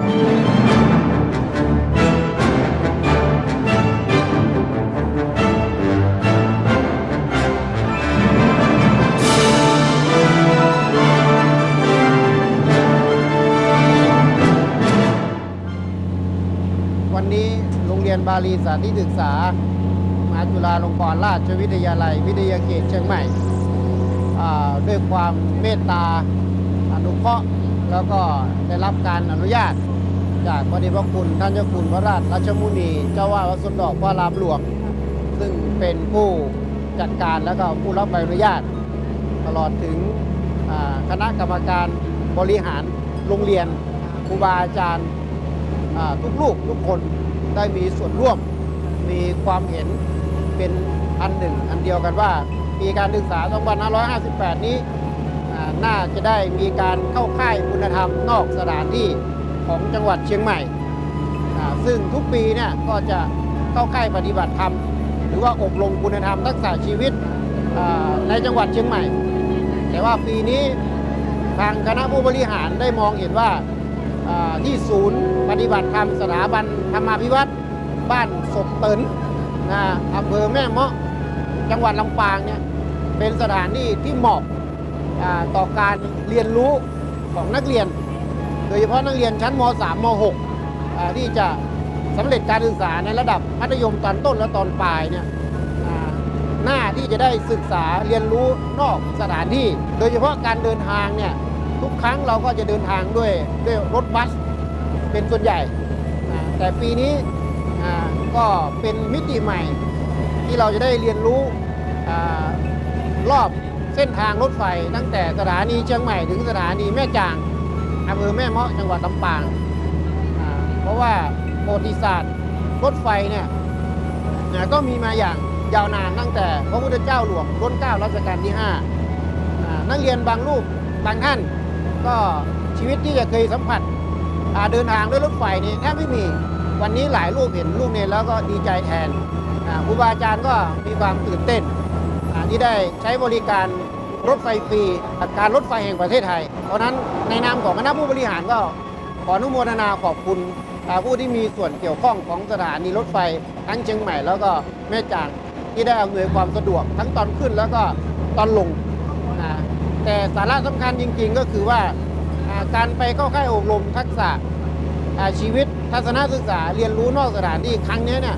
วันนี้โรงเรียนบาลีสาธิตศึกษา มหาจุฬาลงกรณราชวิทยาลัย วิทยาเขตเชียงใหม่ด้วยความเมตตาอนุเคราะห์แล้วก็ได้รับการอนุญาต จากพระเดชพระคุณท่านเจ้าคุณพระราชรัชมุนี เจ้าว่าวัดสนดอกพระรามหลวง ซึ่งเป็นผู้จัดการแล้วก็ผู้รับใบอนุญาต ตลอดถึงคณะกรรมการบริหารโรงเรียนครูบาอาจารย์ทุกลูกทุกคนได้มีส่วนร่วมมีความเห็นเป็นอันหนึ่ง อันเดียวกันว่าปีการศึกษา 2558 นี้น่าจะได้มีการเข้าค่ายคุณธรรมนอกสถานที่ ของจังหวัดเชียงใหม่ ซึ่งทุกปีเนี่ยก็จะเข้าค่ายปฏิบัติธรรม หรือว่าอบรมคุณธรรมทักษะชีวิตในจังหวัดเชียงใหม่ แต่ว่าปีนี้ทางคณะผู้บริหารได้มองเห็นว่าที่ศูนย์ปฏิบัติธรรมสถาบันธรรมาภิวัตรบ้านศพเตินนะอำเภอแม่เมาะจังหวัดลำปางเนี่ยเป็นสถานที่ที่เหมาะต่อการเรียนรู้ของนักเรียน โดยเฉพาะนักเรียนชั้นม .3 ม .6 ที่จะสำเร็จการศึกษาในระดับมัธยมตอนต้นและตอนปลายเนี่ยหน้าที่จะได้ศึกษาเรียนรู้นอกสถานที่ โดยเฉพาะการเดินทางเนี่ยทุกครั้งเราก็จะเดินทางด้วยด้วยรถบัสเป็นส่วนใหญ่ แต่ปีนี้ก็เป็นมิติใหม่ที่เราจะได้เรียนรู้อรอบเส้นทางรถไฟตั้งแต่สถานีเชียงใหม่ถึงสถานีแม่จาง อำเภอแม่เมาะจังหวัดลำปางเพราะว่าประวัติศาสตร์รถไฟเนี่ยนะก็มีมาอย่างยาวนานตั้งแต่พระพุทธเจ้าหลวงรัชเก้ารัชกาลที่ห้านักเรียนบางรูปบางท่าน ก็ชีวิตที่จะเคยสัมผัสเดินทางด้วยรถไฟนี่แทบไม่มีวันนี้หลายรูปเห็นรูปเนี่ยแล้วก็ดีใจแทนครูบาอาจารย์ก็มีความตื่นเต้นที่ได้ใช้บริการ รถไฟฟรีการรถไฟแห่งประเทศไทย เพราะนั้นในนามของคณะผู้บริหารก็ขออนุโมทนาขอบคุณผู้ที่มีส่วนเกี่ยวข้องของสถานีรถไฟทั้งเชียงใหม่แล้วก็แม่จางที่ได้อำนวยความสะดวกทั้งตอนขึ้นแล้วก็ตอนลงอ่าแต่สาระสำคัญจริง ๆ ก็คือว่าการไปเข้าค่ายอบรมทักษะชีวิตทัศนศึกษาเรียนรู้นอกสถานที่ครั้งนี้เนี่ย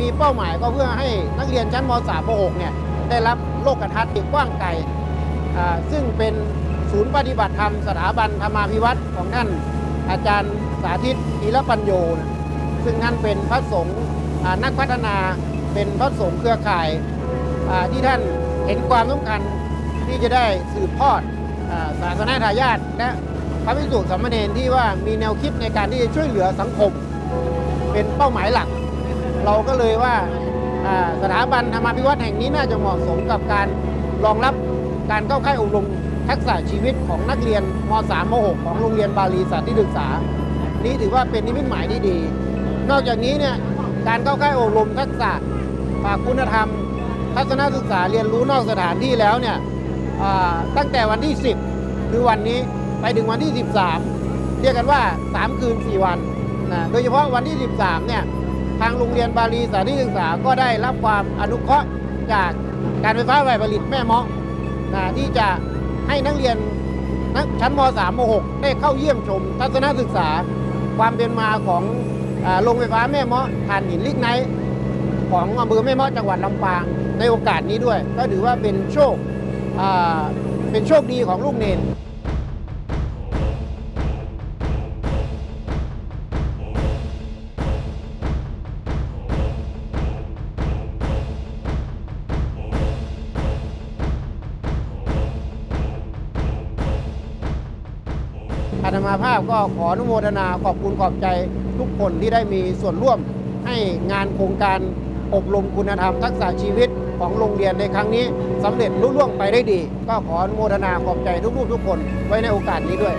มีเป้าหมายก็เพื่อให้นักเรียนชั้นม .3 ม .6 เนี่ย ได้รับโลกทัศน์ที่กว้างไกลอ่ซึ่งเป็นศูนย์ปฏิบัติธรรมสถาบันธรรมาภิวัตรของท่านอาจารย์สาธิตอีรปัญโยนะซึ่งท่านเป็นพระสงฆ์นักพัฒนาเป็นพระสงฆ์เครือข่ายที่ท่านเห็นความสำคัญที่จะได้สืบทอดศาสนาทายาทและพระภิกษุสามเณรที่ว่ามีแนวคิดในการที่จะช่วยเหลือสังคม เป็นเป้าหมายหลัก เราก็เลยว่า สถาบันธรรมาภิวัตแห่งนี้น่าจะเหมาะสมกับการรองรับการเข้าค่ายอบรมทักษะชีวิตของนักเรียนม .3 ม .6 ของโรงเรียนบาลีสาธิตศึกษา นี้ถือว่าเป็นนิมิตหมายที่ดี นอกจากนี้เนี่ยการเข้าค่ายอบรมทักษะฝากคุณธรรม ทัศนศึกษาเรียนรู้นอกสถานที่แล้วเนี่ยตั้งแต่วันที่ 10 คือวันนี้ไปถึงวันที่ 13 เรียกกันว่า 3 คืน 4 วันนะโดยเฉพาะวันที่ 13 เนี่ย ทางโรงเรียนบาลีสาธิตศึกษาก็ได้รับความอนุเคราะห์จากการไฟฟ้าฝ่ายผลิตแม่เมาะนะที่จะให้นักเรียนนักชั้นม .3 ม .6 ได้เข้าเยี่ยมชม ทัศนศึกษา ความเป็นมาของโรงไฟฟ้าแม่เมาะถ่านหินลิกไนท์ของอำเภอแม่เมาะจังหวัดลำปาง ในโอกาสนี้ด้วย ก็ถือว่าเป็นโชคเป็นโชคดีของลูกเนน อาตมาภาพก็ขออนุโมทนาขอบคุณขอบใจทุกคนที่ได้มีส่วนร่วมให้งานโครงการอบรมคุณธรรมทักษะชีวิตของโรงเรียนในครั้งนี้สำเร็จลุล่วงไปได้ดี ก็ขออนุโมทนาขอบใจทุกๆทุกคนไว้ในโอกาสนี้ด้วย